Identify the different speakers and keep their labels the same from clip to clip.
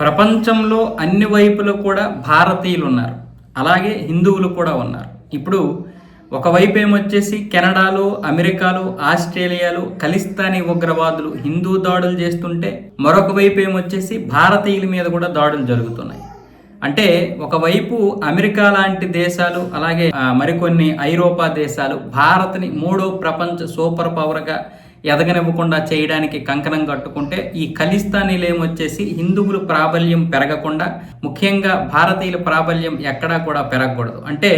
Speaker 1: ప్రపంచంలో అన్ని వైపులు కూడా భారతీయులు ఉన్నారు అలాగే హిందువులు కూడా ఉన్నారు. ఇప్పుడు ఒకవైపు ఏమొచ్చేసి కెనడాలో అమెరికాలో ఆస్ట్రేలియాలో ఖలిస్తానీ ఉగ్రవాదులు హిందూ దాడులు చేస్తుంటే మరొక వైపు ఏమొచ్చేసి భారతీయుల మీద కూడా దాడులు జరుగుతున్నాయి. అంటే ఒకవైపు అమెరికా లాంటి దేశాలు అలాగే మరికొన్ని ఐరోపా దేశాలు భారత్ని మూడో ప్రపంచ సూపర్ పవర్గా ఎదగనివ్వకుండా చేయడానికి కంకణం కట్టుకుంటే ఈ ఖలిస్తానీలు ఏమొచ్చేసి హిందువులు ప్రాబల్యం పెరగకుండా ముఖ్యంగా భారతీయుల ప్రాబల్యం ఎక్కడా కూడా పెరగకూడదు. అంటే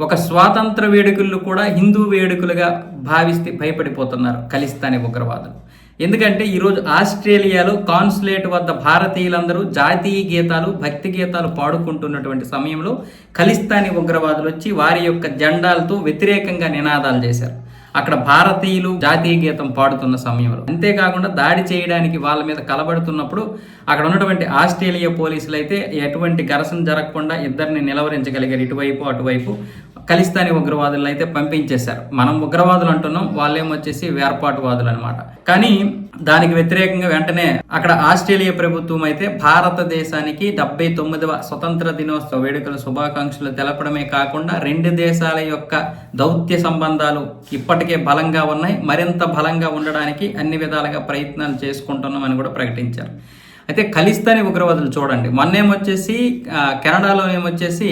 Speaker 1: ఒక స్వాతంత్ర వేడుకలు కూడా హిందూ వేడుకలుగా భావిస్తే భయపడిపోతున్నారు ఖలిస్తానీ ఉగ్రవాదులు. ఎందుకంటే ఈరోజు ఆస్ట్రేలియాలో కాన్సులేట్ వద్ద భారతీయులందరూ జాతీయ గీతాలు భక్తి గీతాలు పాడుకుంటున్నటువంటి సమయంలో ఖలిస్తానీ ఉగ్రవాదులు వచ్చి వారి యొక్క జెండాలతో వ్యతిరేకంగా నినాదాలు చేశారు. అక్కడ భారతీయులు జాతీయ గీతం పాడుతున్న సమయంలో అంతేకాకుండా దాడి చేయడానికి వాళ్ళ మీద కలబడుతున్నప్పుడు అక్కడ ఉన్నటువంటి ఆస్ట్రేలియా పోలీసులు అయితే ఎటువంటి ఘర్షణ జరగకుండా ఇద్దరిని నిలవరించగలిగారు ఇటువైపు అటువైపు. ఖలిస్తానీ ఉగ్రవాదులను అయితే పంపించేశారు. మనం ఉగ్రవాదులు అంటున్నాం వాళ్ళేమొచ్చేసి వేర్పాటువాదులు అనమాట కానీ దానికి వ్యతిరేకంగా వెంటనే అక్కడ ఆస్ట్రేలియా ప్రభుత్వం అయితే భారతదేశానికి డెబ్బై తొమ్మిదవ స్వతంత్ర దినోత్సవ వేడుకల శుభాకాంక్షలు తెలపడమే కాకుండా రెండు దేశాల యొక్క దౌత్య సంబంధాలు ఇప్పటికే బలంగా ఉన్నాయి. మరింత బలంగా ఉండడానికి అన్ని విధాలుగా ప్రయత్నాలు చేసుకుంటున్నామని కూడా ప్రకటించారు. అయితే ఖలిస్తానీ ఉగ్రవాదులు చూడండి. మొన్నేమొచ్చేసి కెనడాలో ఏమొచ్చేసి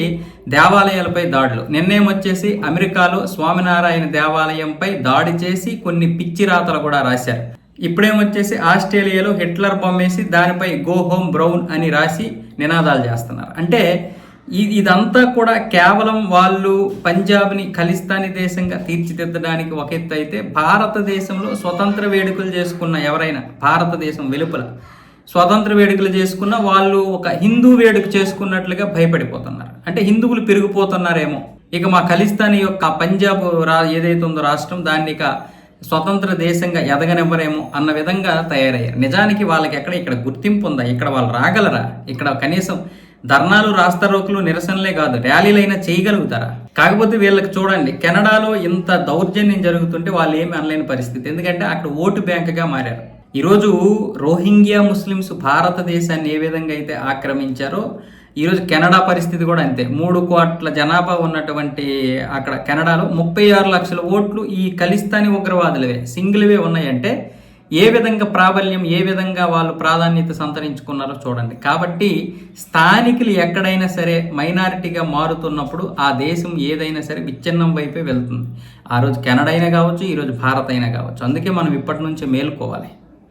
Speaker 1: దేవాలయాలపై దాడులు. నిన్నేమొచ్చేసి అమెరికాలో స్వామినారాయణ దేవాలయంపై దాడి చేసి కొన్ని పిచ్చి రాతలు కూడా రాశారు. ఇప్పుడేమొచ్చేసి ఆస్ట్రేలియాలో హిట్లర్ బొమ్మేసి దానిపై గో హోమ్ బ్రౌన్ అని రాసి నినాదాలు చేస్తున్నారు. అంటే ఇదంతా కూడా కేవలం వాళ్ళు పంజాబ్ని ఖలిస్తానీ దేశంగా తీర్చిదిద్దడానికి ఒక ఎత్తు అయితే భారతదేశంలో స్వతంత్ర వేడుకలు చేసుకున్న ఎవరైనా భారతదేశం వెలుపల స్వతంత్ర వేడుకలు చేసుకున్న వాళ్ళు ఒక హిందూ వేడుక చేసుకున్నట్లుగా భయపడిపోతున్నారు. అంటే హిందువులు పెరిగిపోతున్నారేమో. ఇక మా ఖలిస్తాన్ యొక్క పంజాబ్ రా ఏదైతే ఉందో రాష్ట్రం దాన్ని ఇక స్వతంత్ర దేశంగా ఎదగనివ్వరేమో అన్న విధంగా తయారయ్యారు. నిజానికి వాళ్ళకి ఎక్కడ ఇక్కడ గుర్తింపు ఉందా? ఇక్కడ వాళ్ళు రాగలరా? ఇక్కడ కనీసం ధర్నాలు రాస్తారోకులు నిరసనలే కాదు ర్యాలీలైనా చేయగలుగుతారా? కాకపోతే వీళ్ళకి చూడండి కెనడాలో ఇంత దౌర్జన్యం జరుగుతుంటే వాళ్ళు ఏమి అనలేని పరిస్థితి. ఎందుకంటే అక్కడ ఓటు బ్యాంక్గా మారారు. ఈరోజు రోహింగ్యా ముస్లిమ్స్ భారతదేశాన్ని ఏ విధంగా అయితే ఆక్రమించారో ఈరోజు కెనడా పరిస్థితి కూడా అంతే. మూడు కోట్ల జనాభా ఉన్నటువంటి అక్కడ కెనడాలో ముప్పై ఆరు లక్షల ఓట్లు ఈ ఖలిస్తానీ ఉగ్రవాదులవే సింగిల్వే ఉన్నాయంటే ఏ విధంగా ప్రాబల్యం ఏ విధంగా వాళ్ళు ప్రాధాన్యత సంతరించుకున్నారో చూడండి. కాబట్టి స్థానికులు ఎక్కడైనా సరే మైనారిటీగా మారుతున్నప్పుడు ఆ దేశం ఏదైనా సరే విచ్ఛిన్నం వైపే వెళ్తుంది. ఆ రోజు కెనడా అయినా కావచ్చు ఈరోజు భారత్ అయినా కావచ్చు. అందుకే మనం ఇప్పటి నుంచే మేలుకోవాలి.